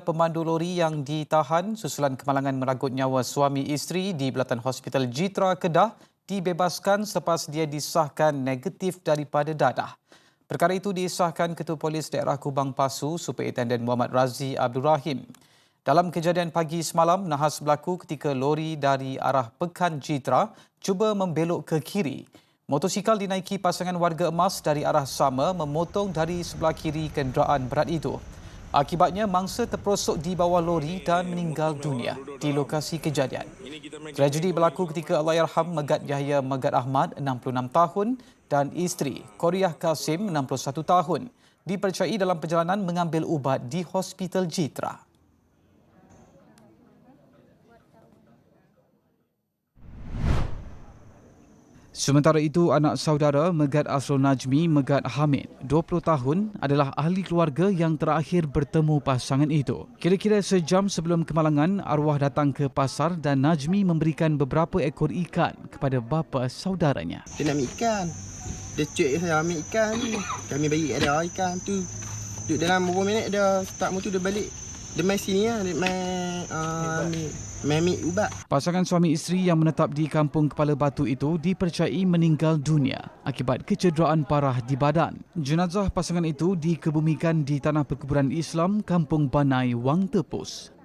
Pemandu lori yang ditahan susulan kemalangan meragut nyawa suami isteri di Belatan Hospital Jitra Kedah dibebaskan selepas dia disahkan negatif daripada dadah. Perkara itu disahkan Ketua Polis Daerah Kubang Pasu, Superintendent Muhammad Razi Abdul Rahim. Dalam kejadian pagi semalam, nahas berlaku ketika lori dari arah Pekan Jitra cuba membelok ke kiri. Motosikal dinaiki pasangan warga emas dari arah sama memotong dari sebelah kiri kenderaan berat itu. Akibatnya, mangsa terperosok di bawah lori dan meninggal dunia di lokasi kejadian. Tragedi berlaku ketika Allahyarham Megat Yahya Megat Ahmad, 66 tahun dan isteri Koriah Kasim, 61 tahun, dipercayai dalam perjalanan mengambil ubat di Hospital Jitra. Sementara itu, anak saudara Megat Asrul Najmi Megat Hamid, 20 tahun, adalah ahli keluarga yang terakhir bertemu pasangan itu. Kira-kira sejam sebelum kemalangan, arwah datang ke pasar dan Najmi memberikan beberapa ekor ikan kepada bapa saudaranya. Dia nak ambil ikan. Dia cuik saya ambil ikan. Kami bagi ada ikan tu. Duduk dalam beberapa minit dia start tu dia balik. Dia main sini lah. Dia main uh, ubat. Pasangan suami isteri yang menetap di kampung Kepala Batu itu dipercayai meninggal dunia akibat kecederaan parah di badan. Jenazah pasangan itu dikebumikan di Tanah Perkuburan Islam Kampung Banai, Wang Tepus.